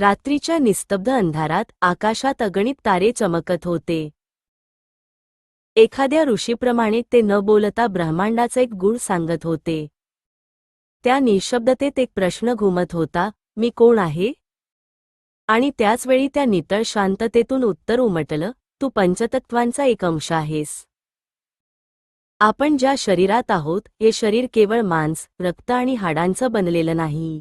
रात्रीच्या निस्तब्ध अंधारात आकाशात अगणित तारे चमकत होते. एखाद्या ऋषीप्रमाणे ते न बोलता ब्रह्मांडाचा एक गुण सांगत होते. त्या निशब्दतेत एक प्रश्न घुमत होता मी कोण आहे आणि त्याचवेळी त्या नितळ शांततेतून उत्तर उमटलं तू पंचतत्वांचा एक अंश आहेस. आपण ज्या शरीरात आहोत हे शरीर केवळ मांस रक्त आणि हाडांचं बनलेलं नाही.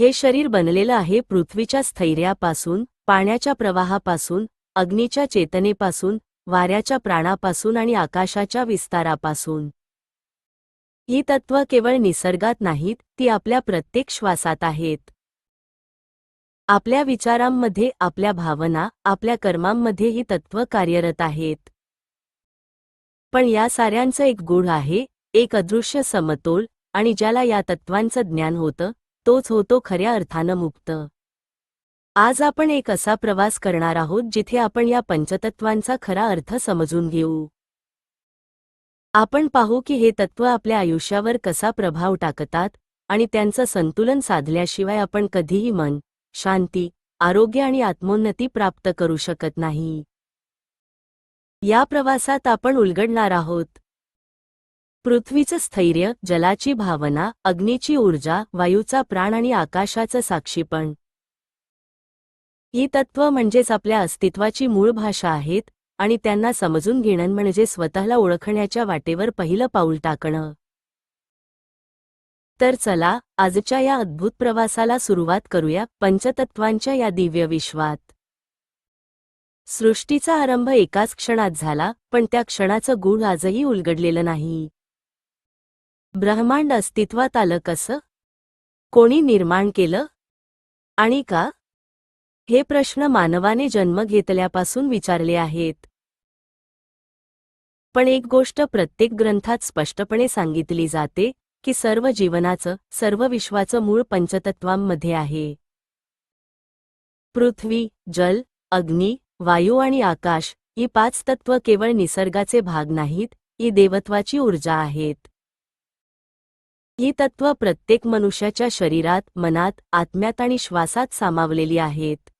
हे शरीर बनलेलं आहे पृथ्वीच्या स्थैर्यापासून पाण्याच्या प्रवाहापासून अग्नीच्या चेतनेपासून वाऱ्याच्या प्राणापासून आणि आकाशाच्या विस्तारापासून. ही तत्त्व केवळ निसर्गात नाहीत ती आपल्या प्रत्येक श्वासात आहेत. आपल्या विचारांमध्ये आपल्या भावना आपल्या कर्मांमध्ये ही तत्त्व कार्यरत आहेत. पण या साऱ्यांचं एक गुढ आहे एक अदृश्य समतोल आणि ज्याला या तत्वांचं ज्ञान होतं तोच होतो खऱ्या अर्थानं मुक्त. आज आपण एक असा प्रवास करणार आहोत जिथे आपण या पंचतत्वांचा खरा अर्थ समजून घेऊ. आपण पाहू की हे तत्व आपल्या आयुष्यावर कसा प्रभाव टाकतात आणि त्यांचं संतुलन साधल्याशिवाय आपण कधीही मन शांती आरोग्य आणि आत्मोन्नती प्राप्त करू शकत नाही. या प्रवासात आपण उलगडणार आहोत. पृथ्वीचं स्थैर्य जलाची भावना अग्नीची ऊर्जा वायूचा प्राण आणि आकाशाचं साक्षीपण. ही तत्व म्हणजेच आपल्या अस्तित्वाची मूळ भाषा आहेत आणि त्यांना समजून घेणं म्हणजे स्वतःला ओळखण्याच्या वाटेवर पहिलं पाऊल टाकणं. तर चला आजच्या या अद्भुत प्रवासाला सुरुवात करूया पंचतत्वांच्या या दिव्य विश्वात. सृष्टीचा आरंभ एकाच क्षणात झाला पण त्या क्षणाचं गूढ आजही उलगडलेलं नाही. ब्रह्मांड अस्तित्वात आलं कसं? कोणी निर्माण केलं? आणि का? हे प्रश्न मानवाने जन्म घेतल्यापासून विचारले आहेत. पण एक गोष्ट प्रत्येक ग्रंथात स्पष्टपणे सांगितली जाते की सर्व जीवनाचं सर्व विश्वाचं मूळ पंचतत्वांमध्ये आहे. पृथ्वी जल अग्नी वायू आणि आकाश ही पाच तत्व केवळ निसर्गाचे भाग नाहीत ही देवत्वाची ऊर्जा आहेत. ही तत्व प्रत्येक मनुष्याच्या शरीरात मनात आत्म्यात आणि श्वासात सामावलेली आहेत.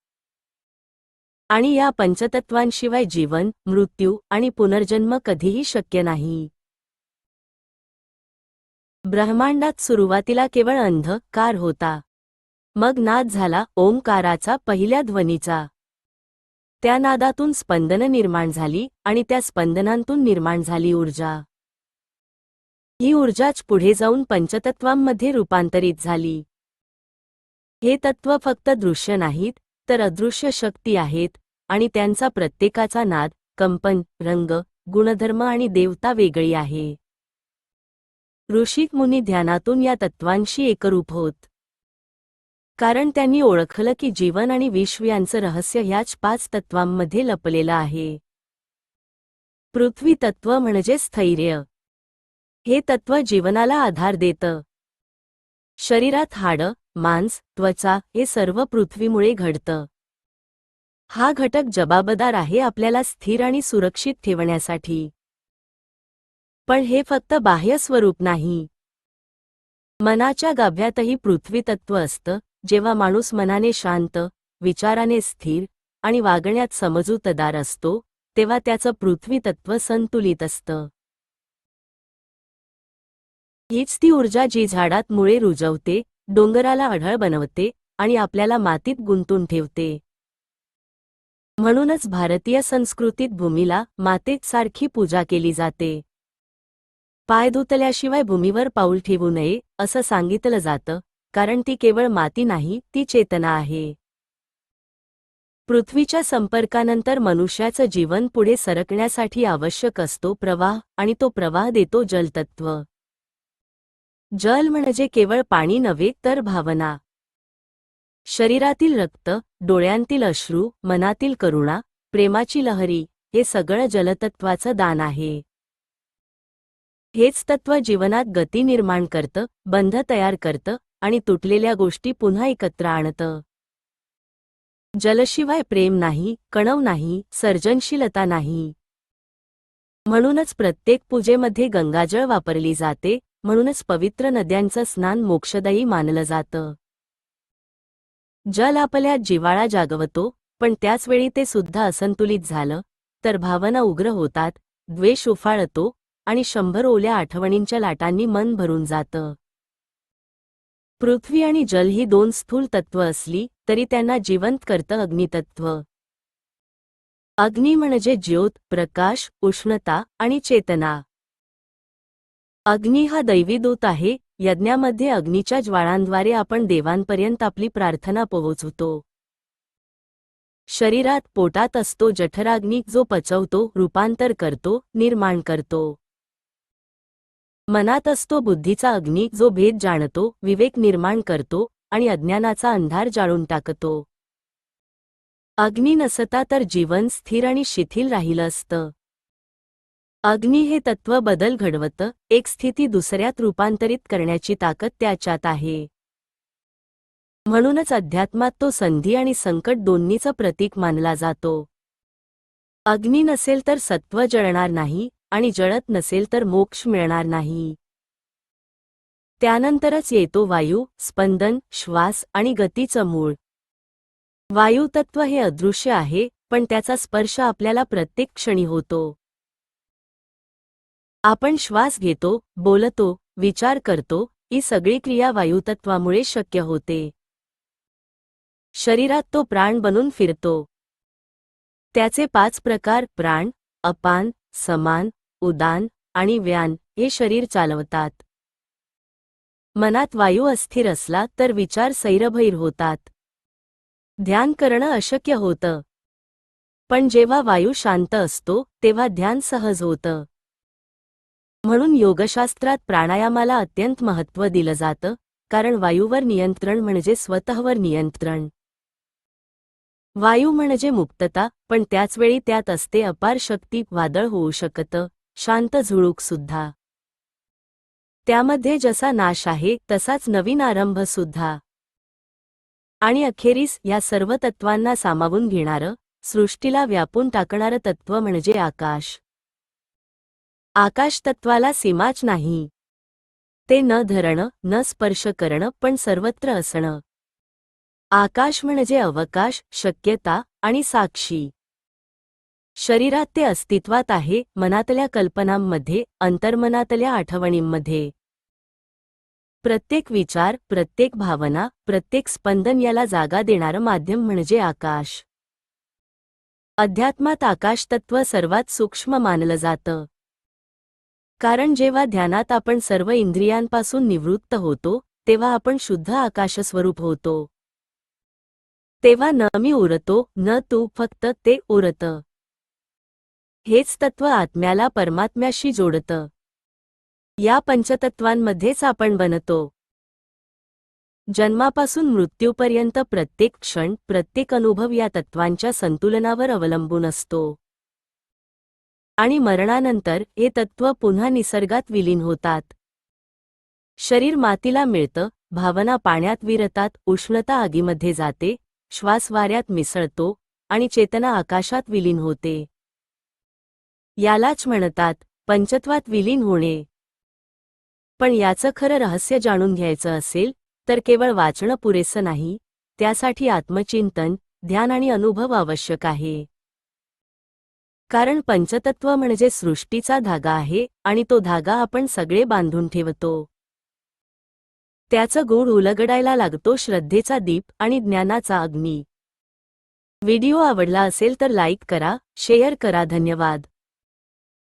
आणि या पंचतत्वांशिवाय जीवन मृत्यू आणि पुनर्जन्म कधीही शक्य नाही. ब्रह्मांडात सुरुवातीला केवळ अंधकार होता. मग नाद झाला ओंकाराचा पहिल्या ध्वनीचा. त्या नादातून स्पंदन निर्माण झाली आणि त्या स्पंदनांतून निर्माण झाली ऊर्जा. ही ऊर्जाच पुढे जाऊन पंचतत्वांमध्ये रूपांतरित झाली. हे तत्व फक्त दृश्य नाहीत तर अदृश्य शक्ती आहेत आणि त्यांचा प्रत्येकाचा नाद कंपन रंग गुणधर्म आणि देवता वेगळी आहे. ऋषिक मुनी ध्यानातून या तत्वांशी एकरूप होत. कारण त्यांनी ओळखलं की जीवन आणि विश्व यांचं रहस्य ह्याच पाच तत्वांमध्ये लपलेलं आहे. पृथ्वी तत्व म्हणजे स्थैर्य. हे तत्व जीवनाला आधार देतं. शरीरात हाडं मांस त्वचा हे सर्व पृथ्वीमुळे घडतं. हा घटक जबाबदार आहे आपल्याला स्थिर आणि सुरक्षित ठेवण्यासाठी. पण हे फक्त बाह्य स्वरूप नाही. मनाच्या गाभ्यातही पृथ्वी तत्व असतं जेव्हा माणूस मनाने शांत विचाराने स्थिर आणि वागण्यात समजूतदार असतो तेव्हा त्याचं पृथ्वी तत्व संतुलित असतं. हीच ती ऊर्जा जी झाडात मुळे रुजवते डोंगराला अढळ बनवते आणि आपल्याला मातीत गुंतून ठेवते. म्हणूनच भारतीय संस्कृतीत भूमीला मातेसारखी पूजा केली जाते. पाय धुतल्याशिवाय भूमीवर पाऊल ठेवू नये असं सांगितलं जातं कारण ती केवळ माती नाही ती चेतना आहे. पृथ्वीच्या संपर्कानंतर मनुष्याचं जीवन पुढे सरकण्यासाठी आवश्यक असतो प्रवाह आणि तो प्रवाह देतो जलतत्व. जल म्हणजे केवळ पाणी नव्हे तर भावना. शरीरातील रक्त डोळ्यांतील अश्रू मनातील करुणा प्रेमाची लहरी हे सगळं जलतत्वाचं दान आहे. हेच तत्व जीवनात गती निर्माण करतं बंध तयार करतं आणि तुटलेल्या गोष्टी पुन्हा एकत्र आणतं. जलशिवाय प्रेम नाही कणव नाही सर्जनशीलता नाही. म्हणूनच प्रत्येक पूजेमध्ये गंगाजळ वापरली जाते म्हणूनच पवित्र नद्यांचं स्नान मोक्षदायी मानलं जातं. जल आपल्या जिवाळा जागवतो पण त्याचवेळी ते सुद्धा असंतुलित झालं तर भावना उग्र होतात द्वेष उफाळतो आणि शंभर ओल्या आठवणींच्या लाटांनी मन भरून जातं. पृथ्वी आणि जल ही दोन स्थूल तत्व असली तरी त्यांना जिवंत करतं अग्नितत्व. अग्नी म्हणजे ज्योत प्रकाश उष्णता आणि चेतना. अग्नी हा दैवी दूत आहे. यज्ञामध्ये अग्नीच्या ज्वाळांद्वारे आपण देवांपर्यंत आपली प्रार्थना पोहोचवतो. शरीरात पोटात असतो जठराग्नी जो पचवतो रूपांतर करतो निर्माण करतो. मनात असतो बुद्धीचा अग्नी जो भेद जाणतो विवेक निर्माण करतो आणि अज्ञानाचा अंधार जाळून टाकतो. अग्नी नसता तर जीवन स्थिर आणि शिथिल राहिलं असतं. अग्नी हे तत्व बदल घडवतं एक स्थिती दुसऱ्यात रूपांतरित करण्याची ताकद त्याच्यात आहे. म्हणूनच अध्यात्मात तो संधी आणि संकट दोन्हीचं प्रतीक मानला जातो. अग्नी नसेल तर सत्व जळणार नाही आणि जळत नसेल तर मोक्ष मिळणार नाही. त्यानंतरच येतो वायू स्पंदन श्वास आणि गतीचं मूळ. वायुतत्व हे अदृश्य आहे पण त्याचा स्पर्श आपल्याला प्रत्येक क्षणी होतो. आपण श्वास घेतो बोलतो विचार करतो ही सगळी क्रिया वायुतत्वामुळे शक्य होते. शरीरात तो प्राण बनून फिरतो. त्याचे पाच प्रकार प्राण अपान समान उदान आणि व्यान हे शरीर चालवतात. मनात वायू अस्थिर असला तर विचार सैरभैर होतात. ध्यान करणं अशक्य होतं. पण जेव्हा वायू शांत असतो तेव्हा ध्यान सहज होतं. म्हणून योगशास्त्रात प्राणायामाला अत्यंत महत्त्व दिलं जातं कारण वायूवर नियंत्रण म्हणजे स्वतःवर नियंत्रण. वायू म्हणजे मुक्तता पण त्याचवेळी त्यात असते अपार शक्ती वादळ होऊ शकतं शांत झुळूक सुद्धा. त्यामध्ये जसा नाश आहे तसाच नवीन आरंभ सुद्धा. आणि अखेरीस या सर्व तत्वांना सामावून घेणारं सृष्टीला व्यापून टाकणारं तत्व म्हणजे आकाश. आकाशतत्वाला सीमाच नाही. ते न धरणं न स्पर्श करणं पण सर्वत्र असणं. आकाश म्हणजे अवकाश शक्यता आणि साक्षी. शरीरात ते अस्तित्वात आहे मनातल्या कल्पनांमध्ये अंतर्मनातल्या आठवणींमध्ये. प्रत्येक विचार प्रत्येक भावना प्रत्येक स्पंदन याला जागा देणारं माध्यम म्हणजे आकाश. अध्यात्मात आकाशतत्व सर्वात सूक्ष्म मानलं जातं. कारण जेव्हा ध्यानात आपण सर्व इंद्रियांपासून निवृत्त होतो तेव्हा आपण शुद्ध आकाशस्वरूप होतो. तेव्हा न मी उरतो न तू फक्त ते उरतं. हेच तत्व आत्म्याला परमात्म्याशी जोडतं. या पंचतत्वांमध्येच आपण बनतो. जन्मापासून मृत्यूपर्यंत प्रत्येक क्षण प्रत्येक अनुभव या तत्वांच्या संतुलनावर अवलंबून असतो. आणि मरणानंतर हे तत्व पुन्हा निसर्गात विलीन होतात. शरीर मातीला मिळतं भावना पाण्यात विरतात उष्णता आगीमध्ये जाते श्वास वाऱ्यात मिसळतो आणि चेतना आकाशात विलीन होते. यालाच म्हणतात पंचत्वात विलीन होणे. पण याचं खरं रहस्य जाणून घ्यायचं असेल तर केवळ वाचणं पुरेसं नाही त्यासाठी आत्मचिंतन ध्यान आणि अनुभव आवश्यक आहे. कारण पंचतत्व म्हणजे सृष्टीचा धागा आहे आणि तो धागा आपण सगळे बांधून ठेवतो. त्याचं गूढ उलगडायला लागतो श्रद्धेचा दीप आणि ज्ञानाचा अग्नी. व्हिडिओ आवडला असेल तर लाईक करा शेअर करा धन्यवाद.